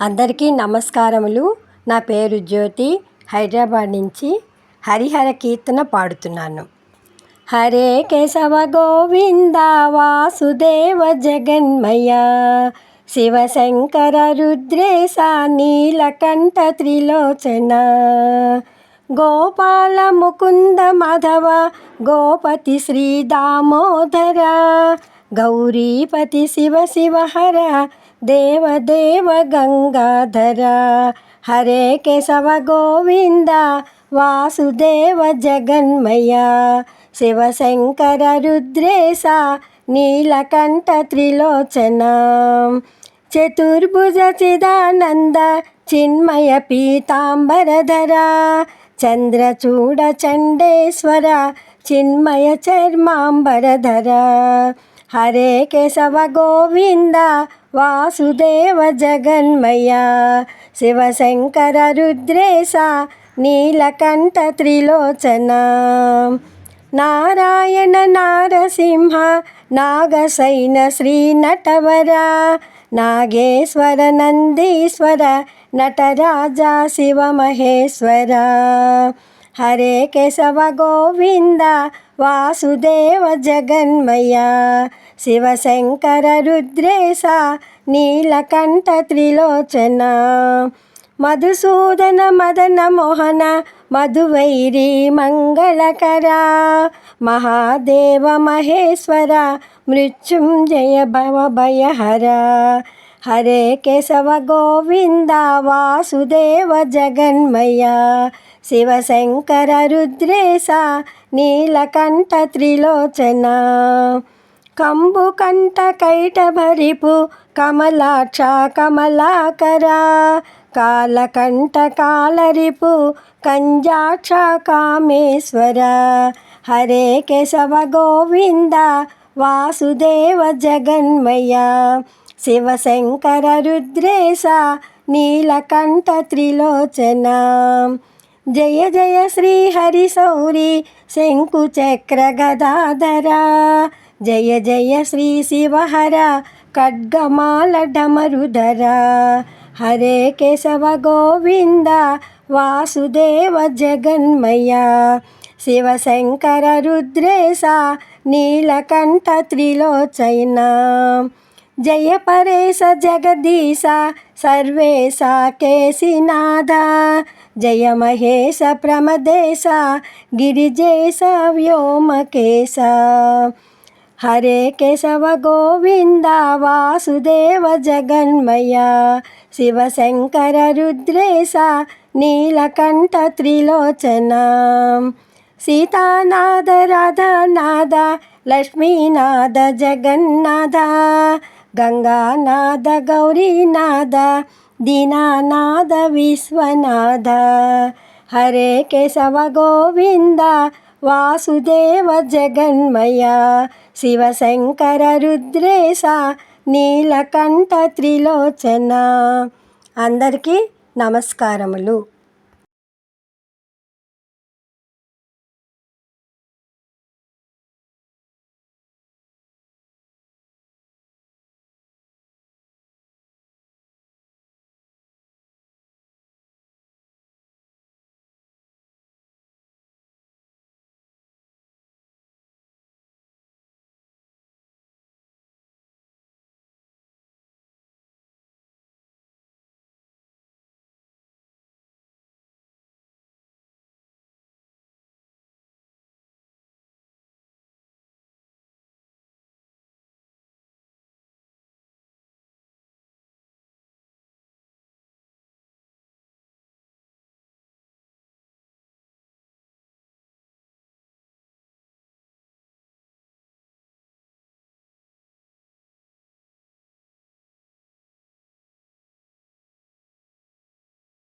అందరికీ నమస్కారములు. నా పేరు జ్యోతి. హైదరాబాద్ నుంచి హరిహర కీర్తన పాడుతున్నాను. హరే కేశవ గోవింద వాసుదేవ జగన్మయ శివశంకర రుద్రేశ నీలకంఠ త్రిలోచన. గోపాల ముకుంద మాధవ గోపతి శ్రీ దామోదర. గౌరీపతి శివ శివ హర దేవదేవ గంగాధర. హరే కేశవ గోవింద వాసుదేవ జగన్మయ. శివశంకర రుద్రేశ నీలకంఠ త్రిలోచన. చతుర్భుజ చిదానంద చిన్మయ పీతాంబరధర. చంద్రచూడ చండేశ్వర చిన్మయ చర్మాంబరధర. హరే కేశవ గోవింద వాసుదేవ జగన్మయ శివశంకర రుద్రేశ నీలకంఠ త్రిలోచన నారాయణ నారసింహ నాగసైన శ్రీ నటవర నాగేశ్వర నందీశ్వర నటరాజ శివమహేశ్వర. హరే కేశవ గోవింద వాసుదేవ జగన్మయ శివశంకర రుద్రేశ నీలకంఠ త్రిలోచన మధుసూదన మదన మోహన మధువైరి మంగళకర మహాదేవ మహేశ్వర మృత్యుంజయ భవ భయహర హరే కేశవ గోవింద వాసుదేవ జగన్మయ శివశంకర రుద్రేశ నీలకంఠ త్రిలోచన కంబు కంబుకంఠ కైటభరిపు కమలాక్ష కమలాకర కాలకంఠ కాలరిపు కంజాక్ష కామేశ్వర. హరే కేశవ గోవింద వాసుదేవ జగన్మయ శివశంకర రుద్రేశ నీలకంఠ త్రిలోచన. జయ జయ శ్రీ హరి సౌరి శంకు చక్ర గదాధర. జయ జయ శ్రీ శివహర ఖడ్గమాల డమరుధర హరే కేశవ గోవింద వాసుదేవ జగన్మయ శివశంకర రుద్రేశ నీలకంఠ త్రిలోచన. జయ పరేశ జగదీశ సర్వేశ కేశినాథ. జయ మహేశ ప్రమదేశ గిరిజేశ వ్యోమకేశ. హరే కేశవ గోవింద వాసుదేవ జగన్మయ. శివశంకర రుద్రేశ నీలకంఠ త్రిలోచన. సీతానాథ రాధానాథ లక్ష్మీనాథ జగన్నాథ. గంగానాథ గౌరీనాథ దీనానాథ విశ్వనాథ. హరే కేశవ గోవింద వాసుదేవ జగన్మయ శివశంకర రుద్రేశ నీలకంఠ త్రిలోచన. అందరికీ నమస్కారములు.